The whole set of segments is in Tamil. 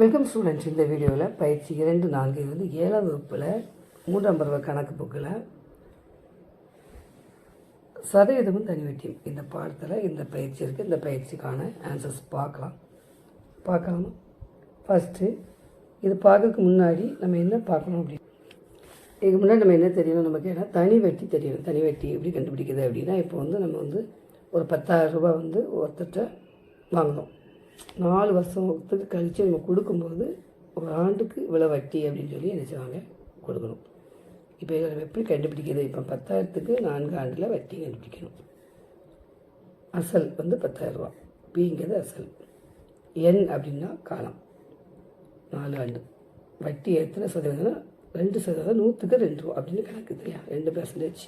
வெல்கம் ஸ்டூடெண்ட்ஸ் இந்த வீடியோவில் பயிற்சி இரண்டு நான்கு வந்து ஏழாம் வகுப்பில் மூன்றாம் பருவ கணக்கு புக்கில் சதவீதமும் தனிவெட்டியும் இந்த பாடத்தில் இந்த பயிற்சி இருக்குது இந்த பயிற்சிக்கான ஆன்சர்ஸ் பார்க்கலாம். பார்க்கலாமா ஃபஸ்ட்டு இது பார்க்கறதுக்கு முன்னாடி நம்ம என்ன பார்க்கணும் அப்படி? இதுக்கு முன்னாடி நம்ம என்ன தெரியணும்? நமக்கு ஏன்னா தனி வெட்டி தெரியணும். தனி வெட்டி எப்படி கண்டுபிடிக்குது அப்படின்னா இப்போ வந்து நம்ம வந்து ஒரு பத்தாயிரம் ரூபாய் வந்து ஒருத்தர்கிட்ட வாங்கினோம் நாலு வருஷத்துக்கு கழித்து நம்ம கொடுக்கும்போது ஒரு ஆண்டுக்கு இவ்வளோ வட்டி அப்படின்னு சொல்லி நினச்சவாங்க கொடுக்கணும். இப்போ இதை நம்ம எப்படி கண்டுபிடிக்கிறது? இப்போ பத்தாயிரத்துக்கு நான்கு ஆண்டில் வட்டி கண்டுபிடிக்கணும். அசல் வந்து பத்தாயிரரூபா பிங்கிறது அசல். என் அப்படின்னா காலம். நாலு ஆண்டு. வட்டி எத்தனை சதவீதம்னா ரெண்டு சதவீதம் நூற்றுக்கு ரெண்டு ரூபா அப்படின்னு கணக்கு தெரியா? ரெண்டு பர்சன்டேஜ்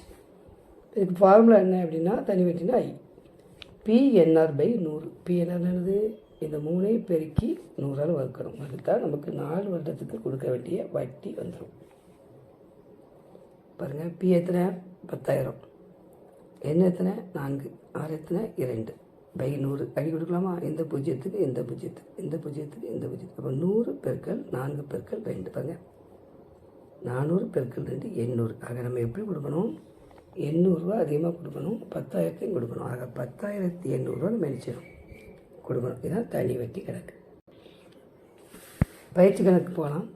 இதுக்கு ஃபார்முலா என்ன அப்படின்னா தனி வட்டினா ஐ பிஎன்ஆர் பை நூறு. பிஎன்ஆர் என்னது? இந்த மூணையும் பெருக்கி நூறால் வகுக்கணும். வகுத்தால் நமக்கு நாலு வருடத்துக்கு கொடுக்க வேண்டிய வட்டி வந்துடும் பாருங்கள் பி எத்தனை? பத்தாயிரம். என்ன எத்தனை? நான்கு. ஆறு எத்தனை? இரண்டு. பை நூறு. அடி கொடுக்கலாமா? இந்த பூஜ்ஜியத்துக்கு இந்த பூஜ்ஜியத்துக்கு இந்த பூஜ்ஜியத்துக்கு இந்த பூஜ்ஜியத்துக்கு. அப்போ நூறு பெருக்கள் நான்கு பெருக்கள் ரெண்டு. பாருங்க. நானூறு பெருக்கள் ரெண்டு எண்ணூறு. ஆக நம்ம எப்படி கொடுக்கணும்? எண்ணூறுரூவா அதிகமாக கொடுக்கணும். பத்தாயிரத்தையும் கொடுக்கணும். ஆக பத்தாயிரத்தி எண்ணூறுரூவா நம்ம நினச்சிடும் கொடுக்கணும் இதுதான் தனி வட்டி கணக்கு பயிற்சி கணக்கு போகலாம்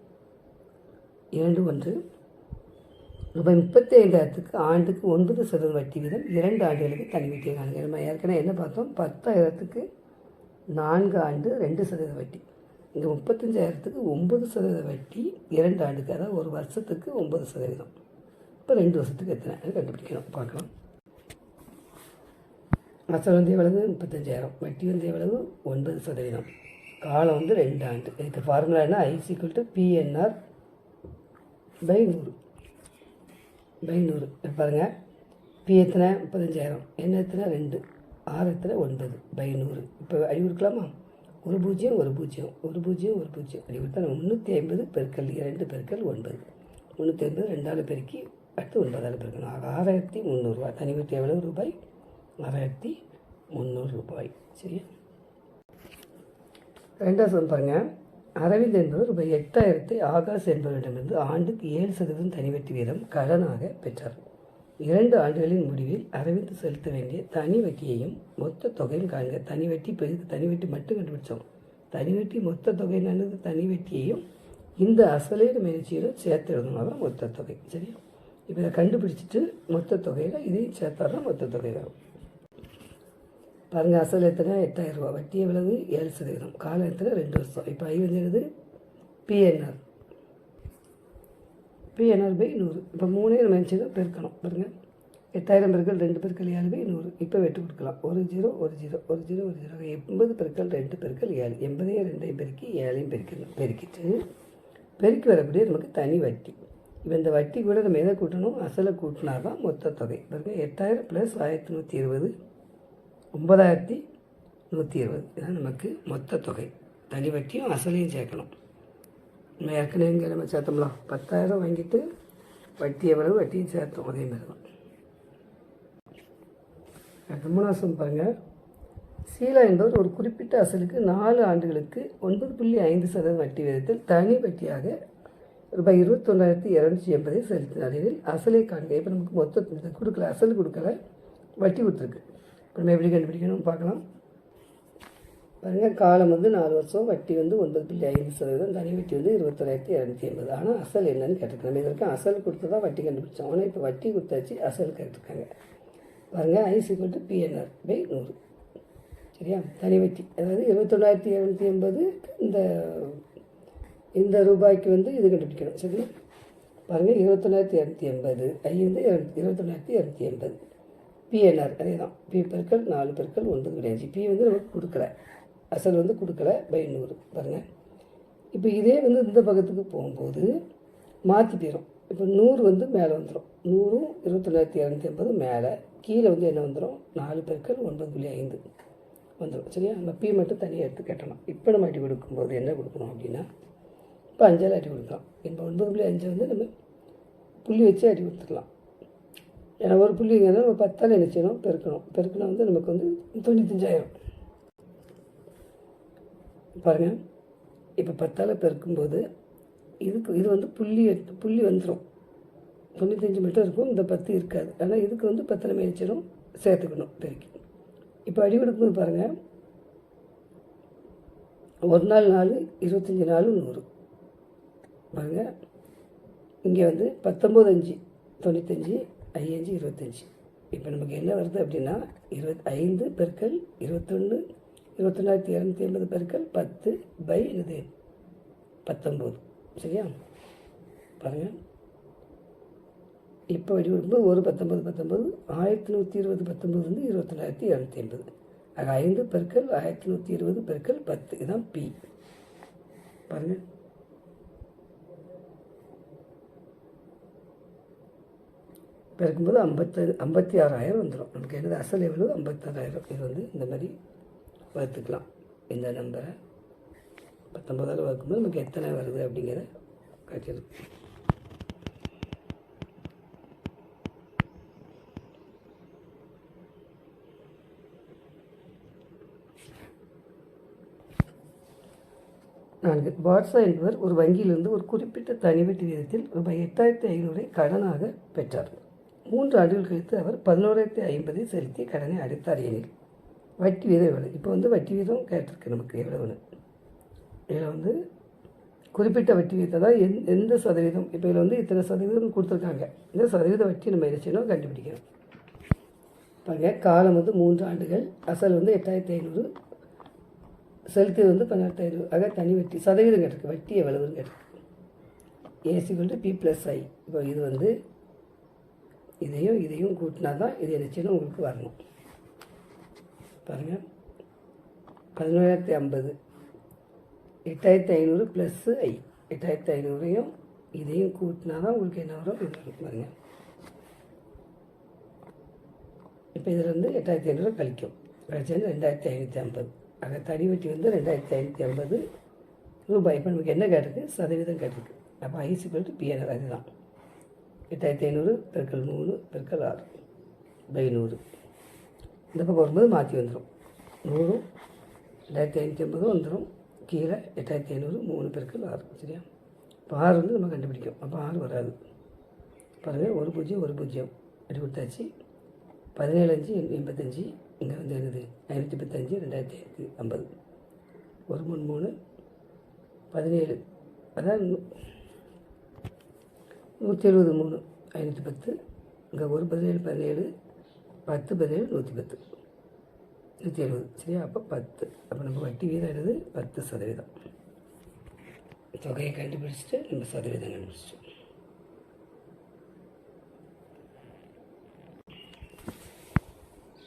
இரண்டு ஒன்று. ரூபாய் முப்பத்தி ஐந்தாயிரத்துக்கு ஆண்டுக்கு ஒன்பது சதவீதம் வட்டி வீதம் இரண்டு ஆண்டுகளுக்கு தனி வட்டி காணுங்க நம்ம ஏற்கனவே என்ன பார்த்தோம்? பத்தாயிரத்துக்கு நான்கு ஆண்டு ரெண்டு சதவீத வட்டி. இங்கே முப்பத்தஞ்சாயிரத்துக்கு ஒம்பது சதவீத வட்டி இரண்டு ஆண்டுக்கு அதாவது ஒரு வருஷத்துக்கு ஒம்பது சதவீதம். இப்போ ரெண்டு வருஷத்துக்கு எத்தனை? கண்டுபிடிக்கணும். பார்க்கலாம். அசல் வந்து எவ்வளவு முப்பத்தஞ்சாயிரம். வட்டி வந்து எவ்வளவு ஒன்பது சதவீதம். காலம் வந்து ரெண்டு ஆண்டு. இதுக்கு ஃபார்முலா என்ன? I is equal to PNR by நூறு. பை நூறு. பாருங்க. பி எத்தனை? முப்பத்தஞ்சாயிரம். என்ன எத்தனை? ரெண்டு. ஆறு எத்தனை? ஒன்பது. பை நூறு. இப்போ அடி கொடுக்கலாமா? ஒரு பூஜ்ஜியம் ஒரு பூஜ்ஜியம். ஒரு பூஜ்ஜியம் ஒரு பூஜ்ஜியம். அடி கொடுத்தா முந்நூற்றி ஐம்பது பெருக்கல் இரண்டு பெருக்கல் ஒன்பது. முந்நூற்றி ஐம்பது ரெண்டாவது பெருக்கி அடுத்து ஒன்பதாவது பெருக்கணும். ஆக ஆறாயிரத்தி முந்நூறுரூவா தனி வீட்டு எவ்வளவு? ரூபாய் ஆறாயிரத்தி முந்நூறு ரூபாய். சரியா? ரெண்டாவது சம் அரவிந்த் என்பவர் ரூபாய் எட்டாயிரத்தை ஆகாஷ் என்பவரிடமிருந்து ஆண்டுக்கு ஏழு சதவீதம் தனிவட்டி வீதம் கடனாக பெற்றார். இரண்டு ஆண்டுகளின் முடிவில் அரவிந்த் செலுத்த வேண்டிய தனி வட்டியையும் மொத்த தொகையும் காண்க. தனி வட்டி இப்போ இதுக்கு தனி வட்டி மட்டும் கண்டுபிடிச்சோம். தனி வட்டி மொத்த தொகை நல்லது தனி வட்டியையும் இந்த அசலையும் முயற்சியிலும் சேர்த்து எழுதணும். தான் மொத்த தொகை. சரியா? இப்போ இதை கண்டுபிடிச்சிட்டு மொத்த தொகையில் இதையும் சேர்த்தா தான் மொத்த தொகை வரும். பாருங்கள் அசல் எத்தனை? எட்டாயிரம் ரூபா வட்டி எவ்வளவு ஏழு சதவீதம். காலம் எத்தனை? ரெண்டு வருஷம். இப்போ ஐ வந்து என்னது? பிஎன்ஆர் பிஎன்ஆர் பை நூறு. இப்போ மூணே நம்ம நினச்சி பெருக்கணும். பாருங்கள் எட்டாயிரம் பெருக்கள் ரெண்டு பெருக்கள் ஏழு பை நூறு. இப்போ வெட்டு கொடுக்கலாம். ஒரு ஜீரோ ஒரு ஜீரோ ஒரு ஜீரோ ஒரு ஜீரோ. எண்பது பெருக்கள் ரெண்டு பெருக்கள் ஏழு. எண்பதையும் ரெண்டையும் பெருக்கி ஏழையும் பெருக்கணும் பெருக்கிட்டு பெருக்கி வரக்கூடிய நமக்கு தனி வட்டி. இப்போ இந்த வட்டி கூட நம்ம எதை கூட்டணும்? அசலை கூட்டினா தான் மொத்த தொகை. பாருங்க எட்டாயிரம் ப்ளஸ் ஆயிரத்தி நூற்றி இருபது. ஒன்பதாயிரத்தி நூற்றி இருபது. இதுதான் நமக்கு மொத்த தொகை. தனி வட்டியும் அசலையும் சேர்க்கணும். நம்ம ஏற்கனவே இங்கே நம்ம சேர்த்தோம்லாம் பத்தாயிரம் வாங்கிட்டு வட்டி எவ்வளவு வட்டியும் சேர்த்தோம். அதே மாதிரி தான் அடுத்த பாருங்கள் சீலா என்பவர் ஒரு குறிப்பிட்ட அசலுக்கு நாலு ஆண்டுகளுக்கு ஒன்பது புள்ளி ஐந்து சதவீதம் வட்டி விதத்தில் தனி வட்டியாக ரூபாய் இருபத்தொன்னாயிரத்தி இரநூத்தி எண்பதை செலுத்தினார். இதில் அசலை காண்க இப்போ நமக்கு மொத்த கொடுக்கல அசல் கொடுக்கல வட்டி கொடுத்துருக்கு. நம்ம எப்படி கண்டுபிடிக்கணும் பார்க்கலாம். பாருங்கள் காலம் வந்து நாலு வருஷம் வட்டி வந்து ஒன்பது புள்ளி ஐந்து சதவீதம் தனி வட்டி வந்து இருபத்தொராயிரத்தி இரநூத்தி எண்பது ஆனால் அசல் என்னன்னு கேட்டிருக்காங்க. நம்ம இதற்கு அசல் கொடுத்து தான் வட்டி கண்டுபிடிச்சோம். ஆனால் இப்போ வட்டி கொடுத்தாச்சு அசல் கேட்டிருக்காங்க. பாருங்கள் ஐசி கொண்டு பிஎன்ஆர் பை நூறு. சரியா? தனி வட்டி. அதாவது இருபத்தொள்ளாயிரத்தி இரநூத்தி எண்பது இந்த இந்த ரூபாய்க்கு வந்து இது கண்டுபிடிக்கணும். சரி பாருங்கள் இருபத்தொள்ளாயிரத்தி இரநூத்தி எண்பது ஐ வந்து இருபத்தொள்ளாயிரத்தி இரநூத்தி எண்பது பிஎன்ஆர் அதே தான். பி பெருக்கள் நாலு பெருக்கள் ஒன்பது கிடையாது. பி வந்து நமக்கு கொடுக்கல. அசல் வந்து கொடுக்கல பை நூறு. பாருங்கள் இப்போ இதே வந்து இந்த பக்கத்துக்கு போகும்போது மாற்றி போயிடும் இப்போ நூறு வந்து மேலே வந்துடும் நூறும் இருபத்தொள்ளாயிரத்தி இரநூத்தி ஐம்பது மேலே. கீழே வந்து என்ன வந்துடும் நாலு பெருக்கள் ஒன்பது புள்ளி ஐந்து வந்துடும் சரியா? நம்ம பி மட்டும் தனியாக எடுத்து கட்டணும். இப்போ நம்ம அடி கொடுக்கும்போது என்ன கொடுக்கணும் அப்படின்னா இப்போ அஞ்சால் அடி கொடுக்கலாம். இப்போ ஒன்பது புள்ளி அஞ்சை வந்து நம்ம புள்ளி வச்சு அடி கொடுத்துக்கலாம் ஏன்னா ஒரு புள்ளிங்கிறது நம்ம பத்தால் என்ன செய்யணும் பெருக்கணும். பெருக்கணும் வந்து நமக்கு வந்து தொண்ணூத்தஞ்சாயிரம். பாருங்கள் இப்போ பத்தால் பெருக்கும்போது இதுக்கு இது வந்து புள்ளி எட்டு- புள்ளி வந்துடும் தொண்ணூத்தஞ்சு மட்டும் இருக்கும் இந்த பத்து இருக்காது. ஆனால் இதுக்கு வந்து பத்தில் மேய்ச்சிடும் சேர்த்துக்கணும் பெருக்கி இப்போ அடி கொடுக்கும்போது பாருங்கள் ஒரு நாள் நாலு இருபத்தஞ்சி நாலு நூறு. பாருங்கள் இங்கே வந்து பத்தொம்போது அஞ்சு தொண்ணூத்தஞ்சு ஐயஞ்சு இருபத்தஞ்சி. இப்போ நமக்கு என்ன வருது அப்படின்னா இருபத் ஐந்து பெருக்கள் இருபத்தொன்று இருபத்தொன்னாயிரத்தி இரநூத்தி ஐம்பது பெருக்கள் பத்து பை இது பத்தொம்போது. சரியா? பாருங்கள் இப்போ வடி ஒரு பத்தொம்பது பத்தொம்பது ஆயிரத்தி நூற்றி இருபது பத்தொம்பது வந்து இருபத்தொன்னாயிரத்தி இரநூத்தி ஐம்பது ஆக ஐந்து பெருக்கள் ஆயிரத்தி நூற்றி இருபது பெருக்கள் பத்து. இதுதான் பி பாருங்கள் பெருக்கும்போது ஐம்பத்தி ஐம்பத்தி ஆறாயிரம் வந்துடும் நமக்கு என்னது? அசல் எவ்வளோ ஐம்பத்தாறாயிரம். இது வந்து இந்த மாதிரி வகுத்துக்கலாம். இந்த நம்பரை பத்தொம்பதால் வகுக்கும்போது நமக்கு எத்தனை வருது அப்படிங்கிற காட்சியிருக்கு நான்கு. பாட்ஸா என்பவர் ஒரு வங்கியிலிருந்து ஒரு குறிப்பிட்ட தனிவட்டி விதத்தில் ரூபாய் எட்டாயிரத்தி ஐநூறை கடனாக பெற்றார். மூன்று ஆண்டுகள் கழித்து அவர் பதினோராயிரத்தி ஐம்பதை செலுத்தி கடனை அடைத்தார் எனில் வட்டி வீதம் எவ்வளோ இப்போ வந்து வட்டி வீதம் கேட்டிருக்கு நமக்கு எவ்வளோன்னு இதில் வந்து குறிப்பிட்ட வட்டி வீதத்தை தான் எந் எந்த சதவீதம் இப்போ இதில் வந்து இத்தனை சதவீதம் கொடுத்துருக்காங்க. இந்த சதவீத வட்டி நம்ம என்ன செய்யணும்? கண்டுபிடிக்கணும். பாருங்க காலம் வந்து மூன்று ஆண்டுகள் அசல் வந்து எட்டாயிரத்தி ஐநூறு செலுத்தி வந்து பன்னெண்டாயிரத்தி ஐநூறு. ஆக தனி வட்டி சதவீதம் கேட்டிருக்கு வட்டி எவ்வளவுன்னு கேட்டிருக்கு. ஏசி கொண்டு பி ப்ளஸ் ஐ இப்போ இது வந்து இதையும் இதையும் கூட்டினா தான் இது என்ன செய்யணும் உங்களுக்கு வரணும். பாருங்கள் பதினோராயிரத்தி ஐம்பது. எட்டாயிரத்தி ஐநூறு ப்ளஸ்ஸு ஐ எட்டாயிரத்தி ஐநூறையும் இதையும் கூட்டினா தான் உங்களுக்கு என்ன வரும்? இது வரும். பாருங்கள் இப்போ இதில் வந்து எட்டாயிரத்தி ஐநூறு கழிக்கும். கழிச்சது ரெண்டாயிரத்தி ஐநூற்றி ஐம்பது. ஆக தனி வட்டி வந்து ரெண்டாயிரத்தி ஐநூற்றி ஐம்பது ரூபாய். இப்போ நமக்கு என்ன கேட்டிருக்கு? சதவீதம் கேட்டிருக்கு. அப்போ ஐசி டு பிஎன்ஆர் அதுதான் எட்டாயிரத்தி ஐநூறு பெருக்கல் மூணு பெருக்கல் ஆறு பை நூறு. இந்த பக்கம் வரும்போது மாற்றி வந்துடும் நூறும் ரெண்டாயிரத்தி ஐநூற்றி ஐம்பதும் வந்துடும் கீழே எட்டாயிரத்தி ஐநூறு மூணு பெருக்கல் ஆறு. சரியா? இப்போ ஆறு வந்து நம்ம கண்டுபிடிக்கும் அப்போ ஆறு வராது. பாருங்கள் ஒரு பூஜ்ஜியம் ஒரு பூஜ்ஜியம். அப்படி கொடுத்தாச்சு. பதினேழு அஞ்சு எண்பத்தஞ்சு இங்கே வந்து என்னது? ஐநூற்றி பத்தஞ்சு ரெண்டாயிரத்தி ஐநூற்றி ஐம்பது. ஒரு மூணு மூணு பதினேழு. அதான் நூற்றி எழுபது மூணு ஐநூற்றி பத்து இங்கே ஒரு பதினேழு பதினேழு பத்து பதினேழு நூற்றி பத்து. நூற்றி எழுபது சரியா? அப்போ பத்து. அப்போ நம்ம வட்டி வீதம் என்னது? பத்து சதவீதம். தொகையை கண்டுபிடிச்சிட்டு நம்ம சதவீதம் கண்டுபிடிச்சிட்டோம்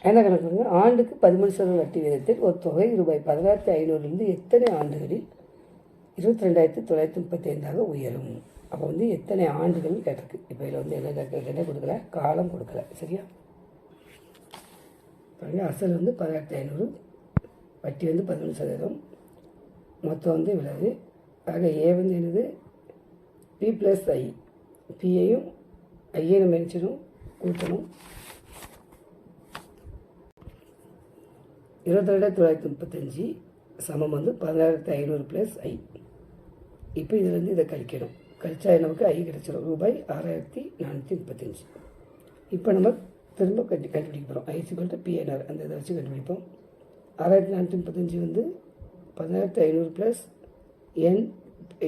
என்ன கணக்கு ஆண்டுக்கு பதிமூணு சதவீத வட்டி வீதத்தில் ஒரு தொகை ரூபாய் பதினாயிரத்தி ஐநூறுலேருந்து எத்தனை ஆண்டுகளில்? இருபத்தி ரெண்டாயிரத்தி தொள்ளாயிரத்தி முப்பத்தி ஐந்தாக உயரும். அப்போ வந்து எத்தனை ஆண்டுகள்னு கேட்டிருக்கு. இப்போ இதில் வந்து என்ன என்ன கொடுக்கல? காலம் கொடுக்கல. சரியா? பாருங்க அசல் வந்து பதினாயிரத்தி ஐநூறு வட்டி வந்து பதினொன்று சதவீதம். மொத்தம் வந்து இவ்வளவு. ஆக ஏ வந்து என்னது? பி ப்ளஸ் ஐ பிஐயும் ஐயை நம்ம நினச்சிடும் கூட்டணும். இருபத்தெண்டாயிரத்தி தொள்ளாயிரத்தி முப்பத்தஞ்சு சமம் வந்து பதினாயிரத்தி ஐநூறு ப்ளஸ் ஐ இப்போ இதுலேருந்து இதை கழிக்கணும். கழிச்சா நமக்கு ஐ கிடைச்சிடும் ரூபாய் ஆறாயிரத்தி நானூற்றி முப்பத்தஞ்சு. இப்போ நம்ம திரும்ப கட்டி கண்டுபிடிக்க போகிறோம் ஐ பிஎன்ஆர் அந்த இதை வச்சு கண்டுபிடிப்போம். ஆறாயிரத்தி நானூற்றி முப்பத்தஞ்சு வந்து பதினாயிரத்தி ஐநூறு ப்ளஸ் என்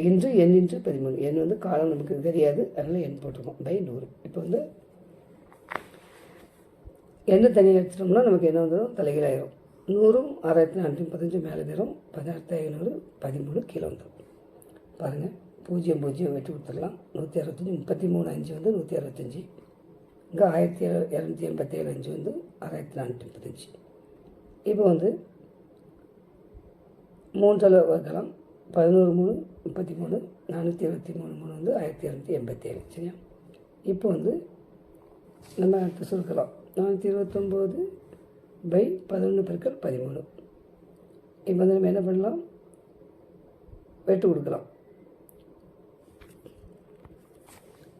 இன்று என் இன்று பதிமூணு. என் வந்து காலம் நமக்கு தெரியாது. அதனால் எண் போட்டிருக்கோம். பை நூறு. இப்போ வந்து எண்ணெய் தனியாக வச்சிட்டோம்னா நமக்கு என்ன வந்துடும் தலைகீழாயிரும் நூறும் ஆறாயிரத்தி நானூற்றி முப்பத்தஞ்சு மேலே வரும் பதினாயிரத்தி ஐநூறு பதிமூணு கீழே வந்துடும் பாருங்கள் பூஜ்ஜியம் பூஜ்ஜியம் வெட்டி கொடுத்துடலாம். நூற்றி அறுபத்தஞ்சி முப்பத்தி மூணு அஞ்சு வந்து நூற்றி அறுபத்தஞ்சி. இங்கே ஆயிரத்தி இரநூத்தி எண்பத்தேழு அஞ்சு வந்து ஆறாயிரத்தி நானூற்றி முப்பத்தஞ்சு. இப்போ வந்து மூன்றில் வர்க்கலாம் பதினோரு மூணு முப்பத்தி மூணு நானூற்றி இருபத்தி மூணு மூணு வந்து ஆயிரத்தி இரநூத்தி எண்பத்தேழு சரியா? இப்போ வந்து நம்ம அடுத்து சுருக்கலாம். நானூற்றி இருபத்தொம்போது பை பதினொன்று பெருக்கல் பதிமூணு. இப்போ வந்து நம்ம என்ன பண்ணலாம்? வெட்டு கொடுக்கலாம்.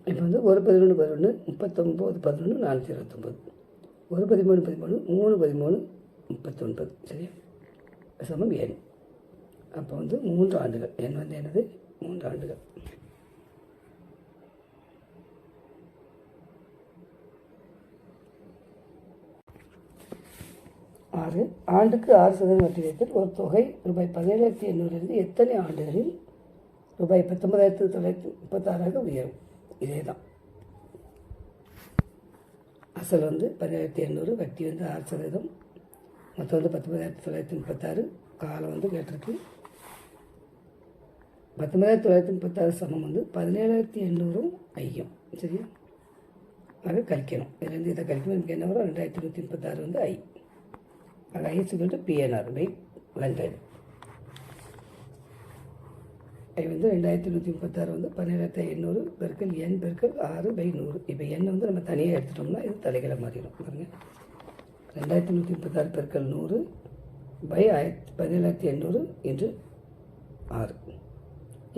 இப்போ வந்து ஒரு பதினொன்று பதினொன்று முப்பத்தொம்போது பதினொன்று நானூற்றி இருபத்தொம்போது ஒரு பதிமூணு பதிமூணு மூணு பதிமூணு முப்பத்தொன்பது. சரியா? சமம் ஏன் அப்போ வந்து மூன்று ஆண்டுகள். என் வந்து என்னது? மூன்று ஆண்டுகள். ஆறு. ஆண்டுக்கு ஆறு சதவீதம் வட்டி விகிதத்தில் ஒரு தொகை ரூபாய் பதினேழாயிரத்தி எண்ணூறிலிருந்து எத்தனை ஆண்டுகளில் ரூபாய் பத்தொன்பதாயிரத்தி தொள்ளாயிரத்தி முப்பத்தாறாக உயரும்? இதே தான் அசல் வந்து பதினேழாயிரத்தி எண்ணூறு வட்டி வந்து ஆறு சதவீதம். மொத்தம் வந்து பத்தொன்பதாயிரத்தி தொள்ளாயிரத்தி முப்பத்தாறு காலம் வந்து கேட்டிருக்கு பத்தொன்பதாயிரத்தி தொள்ளாயிரத்தி முப்பத்தாறு சமம் வந்து பதினேழாயிரத்தி எண்ணூறும் ஐயம் சரியா? ஆக கழிக்கணும். இதுலேருந்து இதை கழிக்கணும். எனக்கு என்ன வரும்? ரெண்டாயிரத்தி நூற்றி முப்பத்தாறு வந்து ஐ. அது I PNR by hundred I வந்து ரெண்டாயிரத்தி நூற்றி முப்பத்தாறு வந்து பன்னிரெண்டாயிரத்தி ஐநூறு பெருக்கல் எண் பெருக்கல் ஆறு பை நூறு. இப்போ எண் வந்து நம்ம தனியாக எடுத்துட்டோம்னா இது தலைகளை மாறிடும். பாருங்கள் ரெண்டாயிரத்தி நூற்றி முப்பத்தாறு பெருக்கல் நூறு பை ஆயிரத்தி பதினேழாயிரத்தி எண்ணூறு என்று ஆறு.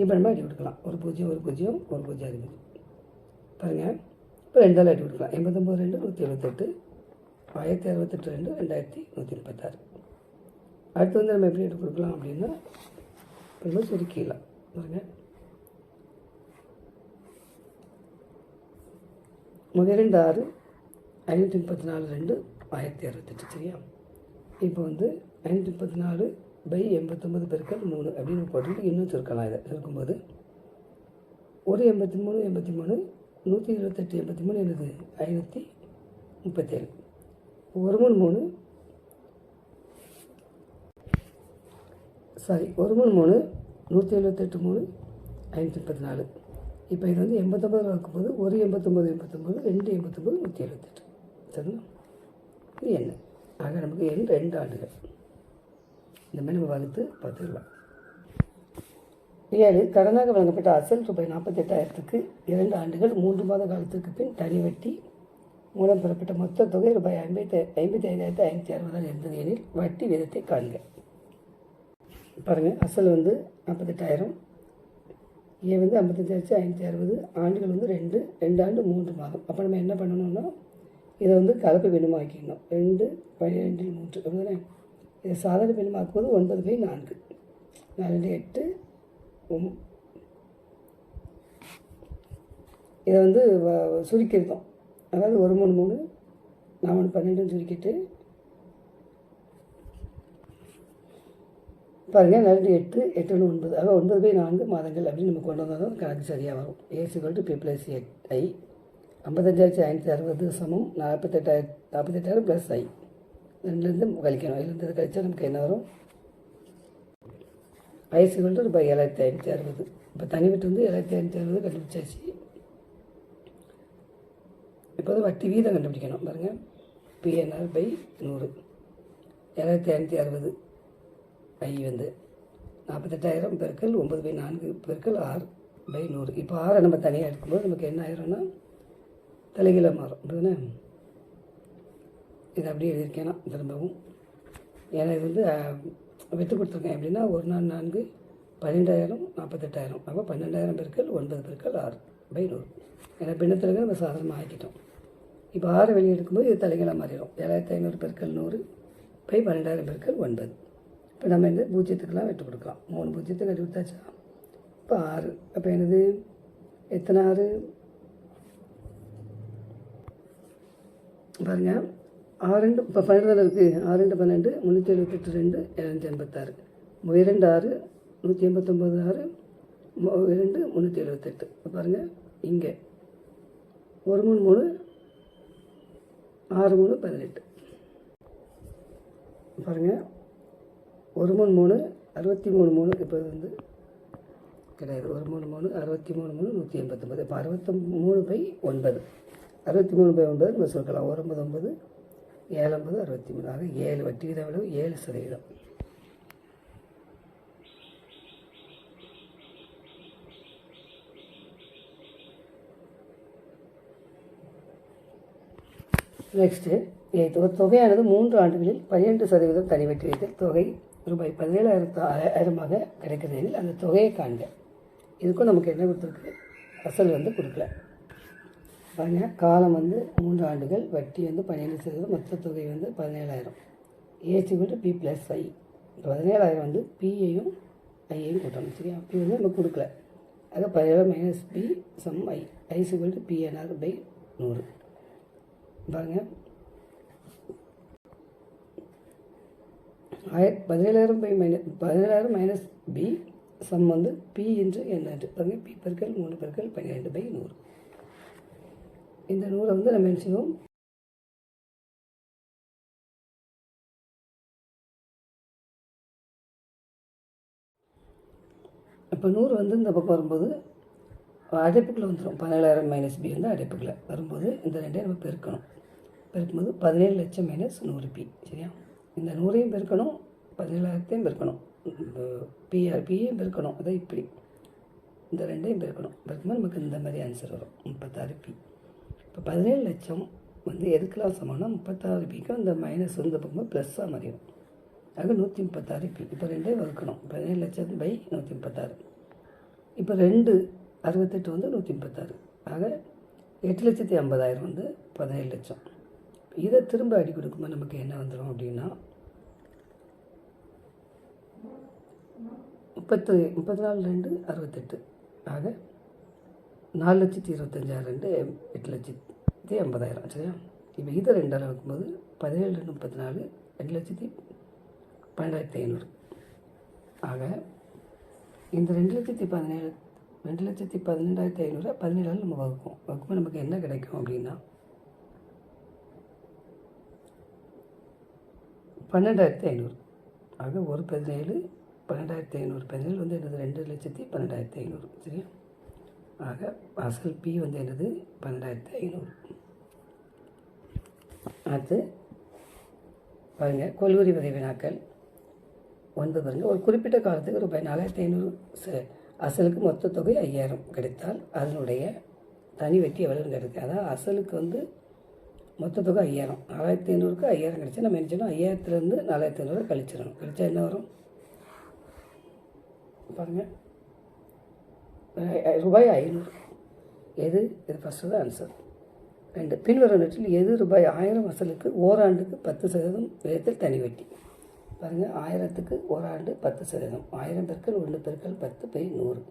இப்போ நம்ம அடி கொடுக்கலாம். ஒரு பூஜ்ஜியம் ஒரு பூஜ்ஜியம் ஒரு பூஜ்ஜியம் அறுபது பாருங்கள் இப்போ ரெண்டால் அடி கொடுக்கலாம். எண்பத்தொம்போது ரெண்டு நூற்றி எழுபத்தெட்டு ஆயிரத்தி அறுபத்தெட்டு ரெண்டு ரெண்டாயிரத்தி நூற்றி முப்பத்தாறு. அடுத்து வந்து நம்ம எப்படி எடுத்து கொடுக்கலாம் அப்படின்னா ரொம்ப சுருக்கிடலாம். பாருங்க. முதல் ரெண்டு ஆறு ஐநூற்றி முப்பத்தி நாலு ரெண்டு ஆயிரத்தி அறுபத்தெட்டு சரியா? இப்போ வந்து ஐநூற்றி முப்பத்தி நாலு பை எண்பத்தொம்பது பெருக்கள் மூணு அப்படின்னு போட்டுட்டு இன்னும் சுருக்கலாம் இதை சுருக்கும்போது. ஒரு எண்பத்தி மூணு எண்பத்தி மூணு நூற்றி இருபத்தெட்டு எண்பத்தி மூணு என்னது? ஐநூற்றி முப்பத்தேழு ஒரு மூணு மூணு சாரி ஒரு மூணு மூணு நூற்றி எழுபத்தெட்டு மூணு ஐநூற்றி முப்பத்தி நாலு இப்போ இது வந்து எண்பத்தொம்பதில் இருக்கும்போது ஒரு எண்பத்தொம்பது எண்பத்தொம்பது ரெண்டு எண்பத்தொம்பது நூற்றி எழுபத்தெட்டு சரிங்களா? இது என்ன ஆக நமக்கு எண் ரெண்டு ஆண்டுகள். இந்த மாதிரி நம்ம வகுத்து பார்த்துக்கலாம். ஏழு கடனாக வழங்கப்பட்ட அசல் ரூபாய் நாற்பத்தெட்டாயிரத்துக்கு இரண்டு ஆண்டுகள் மூன்று மாத காலத்திற்கு பின் தனி வட்டி மூலம் பெறப்பட்ட மொத்த தொகை ரூபாய் ஐம்பத்தி ஐம்பத்தி ஐந்தாயிரத்து ஐநூற்றி அறுபதாக இருந்தது எனில் வட்டி விதத்தை காண்க. பாருங்கள் அசல் வந்து நாற்பத்தெட்டாயிரம் ஏ வந்து ஐம்பத்தஞ்சாயிரத்து ஐநூற்றி அறுபது ஆண்டுகள் வந்து ரெண்டு ரெண்டு ஆண்டு மூன்று மாதம். அப்போ நம்ம என்ன பண்ணணும்னா இதை வந்து கலப்பு பின்னமாக்கிக்கணும் ரெண்டு பன்னிரெண்டில் மூன்று அப்படிதானே? இதை சாதாரண பின்னமாக்கும்போது ஒன்பது பை நான்கு. நாலு எட்டு ஒம். இதை வந்து வ- சுருக்கியிருக்கோம் அதாவது ஒரு மூணு மூணு நாலு பன்னெண்டுன்னு சுருக்கிட்டு பாருங்கள் ரெண்டு எட்டு எட்டு ஒன்று ஒன்பது. அதாவது ஒன்பது பை நான்கு மாதங்கள் அப்படின்னு நம்ம கொண்டு வந்தால் தான் கணக்கு சரியாக வரும் is equal to P plus I ஐம்பத்தஞ்சாயிரத்தி ஐநூற்றி அறுபது சமம் நாற்பத்தெட்டாயிரத்தி நாற்பத்தெட்டாயிரம் ப்ளஸ் ஐ ரெண்டுலேருந்து கழிக்கணும். இதுலேருந்து கழிச்சா நமக்கு என்ன வரும்? ஐசிக்வல் கொண்டு ரூபாய் ஏழாயிரத்தி ஐநூற்றி அறுபது. இப்போ தனி வீட்டு வந்து ஏழாயிரத்தி ஐநூற்றி அறுபது கண்டுபிடிச்சாச்சு. இப்போ வந்து வட்டி வீதம் கண்டுபிடிக்கணும். பாருங்கள் பிஎன்ஆர் பை நூறு. ஏழாயிரத்தி ஐநூற்றி அறுபது. ஐ வந்து நாற்பத்தெட்டாயிரம் பெருக்கள் ஒம்பது பை நான்கு பெருக்கள் ஆறு பை நூறு. இப்போ ஆறை நம்ம தனியாக எடுக்கும்போது நமக்கு என்ன ஆயிரும்னா தலைகீழ மாறும். அப்படின்னா இது அப்படியே எழுதியிருக்கேனா திரும்பவும். ஏன்னா இது வந்து விற்று கொடுத்துருக்கேன். எப்படின்னா ஒரு நாள் நான்கு பன்னெண்டாயிரம் நாற்பத்தெட்டாயிரம். அப்போ பன்னெண்டாயிரம் பெருக்கள் ஒன்பது பெருக்கள் ஆறு பை நூறு. ஏன்னா பின்னத்தில் நம்ம சாதாரணமாக ஆக்கிட்டோம். இப்போ ஆறு வெளியே எடுக்கும்போது இது தலைகளாக மாறிடும். ஏழாயிரத்தி ஐநூறு பெருக்கள் நூறு பை பன்னெண்டாயிரம் பெருக்கள் ஒன்பது. இப்போ நம்ம இந்த பூஜ்ஜியத்துக்கெல்லாம் விட்டு கொடுக்கலாம். மூணு பூஜ்ஜியத்துக்கு கட்டி கொடுத்தாச்சா? இப்போ ஆறு. அப்போ என்னது? எத்தனை ஆறு? பாருங்க. ஆறு ரெண்டு இப்போ பன்னெண்டு தானே இருக்குது ஆறு ரெண்டு பன்னெண்டு முந்நூற்றி எழுபத்தெட்டு ரெண்டு இரநூத்தி எண்பத்தாறு இரண்டு ஆறு நூற்றி எண்பத்தொம்போது ஆறு இரண்டு முந்நூற்றி எழுபத்தெட்டு. இப்போ பாருங்கள் இங்கே. ஒரு மூணு மூணு ஆறு மூணு பதினெட்டு. பாருங்கள் ஒரு மூணு மூணு அறுபத்தி மூணு மூணு இப்போ வந்து கிடையாது. ஒரு மூணு மூணு அறுபத்தி மூணு மூணு நூற்றி எண்பத்தொம்பது இப்போ அறுபத்தி மூணு பை ஒன்பது. அறுபத்தி மூணு பை ஒன்பது நம்ம சொல்லிக்கலாம் ஒரு ஒன்பது ஒன்பது ஏழு அறுபத்தி மூணு. ஆக ஏழு வட்டி விகித அளவு ஏழு சதவீதம். நெக்ஸ்ட்டு தொகையானது மூன்று ஆண்டுகளில் பன்னிரெண்டு சதவீதம் தனி வட்டி விகிதத்தில் தொகை ரூபாய் பதினேழாயிரத்து ஆயிரமாக கிடைக்கிறதில் அந்த தொகையை காண்க. இதுக்கும் நமக்கு என்ன கொடுத்துருக்கு? அசல் வந்து கொடுக்கல. பாருங்க காலம் வந்து மூன்று ஆண்டுகள் வட்டி வந்து பன்னிரெண்டு சதவீதம் மொத்த தொகை வந்து பதினேழாயிரம். ஏசி விட்டு பி ப்ளஸ் ஐ பதினேழாயிரம் வந்து பிஐயும் ஐயையும் கூட்டணும் சரியா? பி வந்து நம்ம கொடுக்கல. அது பதினேழு minus P sum I I is equal PNR by நூறு. பாருங்க ஆய பதினேழாயிரம் பை மைனஸ் பதினேழாயிரம் மைனஸ் பி சம் வந்து பி என்று என்ன பாருங்க பி பெருக்கள் மூணு பெருக்கள் பன்னிரெண்டு பை நூறு. இந்த நூறை வந்து நம்ம என்ன செய்வோம்? இப்போ நூறு வந்து இந்த பக்கம் வரும்போது அடைப்புக்குள்ளே வந்துடும் பதினேழாயிரம் மைனஸ் பி வந்து அடைப்புக்குள்ளே வரும்போது இந்த ரெண்டையும் நம்ம பெருக்கணும். பெருக்கும்போது பதினேழு லட்சம் மைனஸ் நூறு பி சரியா? இந்த நூறையும் பெருக்கணும் பதினேழாயிரத்தையும் பெருக்கணும். பிஆர்பியையும் பெருக்கணும். அதை இப்படி. இந்த ரெண்டையும் பெருக்கணும். பெருக்கும்போது நமக்கு இந்த மாதிரி ஆன்சர் வரும். முப்பத்தாறு பி இப்போ பதினேழு லட்சம் வந்து எதுக்கெல்லாம் சமம்னா முப்பத்தாறு பிக்கு அந்த மைனஸ் வந்து பார்க்கும்போது ப்ளஸ்ஸாக மாறிடும். ஆக நூற்றி முப்பத்தாறு பி இப்போ ரெண்டையும் வகுக்கணும். பதினேழு லட்சம் பை நூற்றி முப்பத்தாறு இப்போ ரெண்டு அறுபத்தெட்டு வந்து நூற்றி முப்பத்தாறு ஆக எட்டு லட்சத்தி ஐம்பதாயிரம் வந்து பதினேழு லட்சம். இதை திரும்ப அடி கொடுக்கும்போது நமக்கு என்ன வந்துடும் அப்படின்னா முப்பத்து முப்பத்தி நாலு ரெண்டு அறுபத்தெட்டு. ஆக நாலு லட்சத்தி இருபத்தஞ்சாயிரம் ரெண்டு எட்டு லட்சத்தி ஐம்பதாயிரம் சரியா? இப்போ இதை ரெண்டால் இருக்கும்போது பதினேழு ரெண்டு முப்பத்தி நாலு ரெண்டு லட்சத்தி பன்னெண்டாயிரத்தி ஐநூறு. ஆக இந்த ரெண்டு லட்சத்தி பதினேழு ரெண்டு லட்சத்தி பதினெண்டாயிரத்தி ஐநூறு பதினேழால் நம்ம வகுப்போம். வகுக்கும்போது நமக்கு என்ன கிடைக்கும் அப்படின்னா பன்னெண்டாயிரத்தி ஐநூறு. ஆக ஒரு பதினேழு பன்னெண்டாயிரத்தி ஐநூறு. பதினேழு வந்து என்னது? ரெண்டு லட்சத்தி பன்னெண்டாயிரத்தி ஐநூறு. சரியா? ஆக அசல் பி வந்து என்னது? பன்னெண்டாயிரத்தி ஐநூறு. அடுத்து பாருங்கள் கொல்லுரி விதை வினாக்கள். ஒன்பது பாருங்கள் ஒரு குறிப்பிட்ட காலத்துக்கு ரூபாய் நாலாயிரத்தி ஐநூறு ச அசலுக்கு மொத்த தொகை ஐயாயிரம் கிடைத்தால் அதனுடைய தனி வெட்டி எவ்வளோன்னு கிடைக்கும் அதான் அசலுக்கு வந்து மொத்த தொகை ஐயாயிரம். நாலாயிரத்தி ஐநூறுக்கு ஐயாயிரம் கிடச்சி நம்ம என்ன செய்யணும்? ஐயாயிரத்துலேருந்து நாலாயிரத்தி ஐநூறு கழிச்சிடணும். கழிச்சா என்ன வரும்? பாருங்கள் ரூபாய் ஐநூறு. எது? இது ஃபஸ்ட்டு தான் ஆன்சர் ரெண்டு. பின்வரும் நெற்றில் எது ரூபாய் ஆயிரம் வசலுக்கு ஓராண்டுக்கு பத்து சதவீதம் விதத்தில் தனி வட்டி? பாருங்கள் ஆயிரத்துக்கு ஓராண்டு பத்து சதவீதம். ஆயிரம் பெருக்கள் ஒன்று பெருக்கள் பத்து பை நூறு.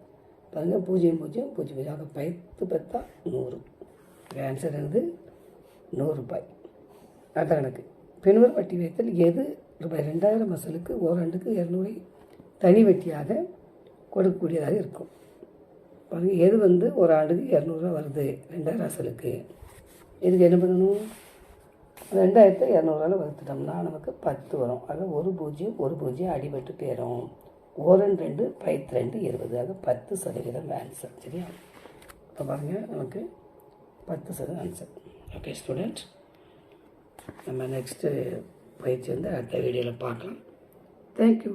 பாருங்கள் பூஜ்ஜியம் பூஜ்ஜியம் பூஜ்ஜியம். பூஜ்ஜியம் ஆக பத்து பத்தா நூறு. ஆன்சர் வந்து நூறு ரூபாய் கணக்கு பின்வரும் வட்டி வைத்தல் எது? ரூபாய் ரெண்டாயிரம் அசலுக்கு ஓராண்டுக்கு இரநூறு தனி வட்டியாக கொடுக்கக்கூடியதாக இருக்கும். பாருங்கள் எது வந்து ஒரு ஆண்டுக்கு இரநூறுவா வருது? ரெண்டாயிரம் அசலுக்கு இதுக்கு என்ன பண்ணணும்? ரெண்டாயிரத்தை இரநூறுவாவில் வகுத்துட்டோம்னா நமக்கு பத்து வரும். ஆக ஒரு பூஜ்ஜியம் ஒரு பூஜ்ஜியம் அடிபட்டு போயிடும். ஓரன் ரெண்டு பைத் ரெண்டு இருபது. அது பத்து சதவீதம் ஆன்சர் சரியா? இப்போ பாருங்கள் நமக்கு பத்து சதவீதம் ஆன்சர் ஓகே ஸ்டூடெண்ட் நம்ம நெக்ஸ்ட்டு uh, பயிற்சி வந்து அடுத்த வீடியோவில் பார்க்கலாம். தேங்க்யூ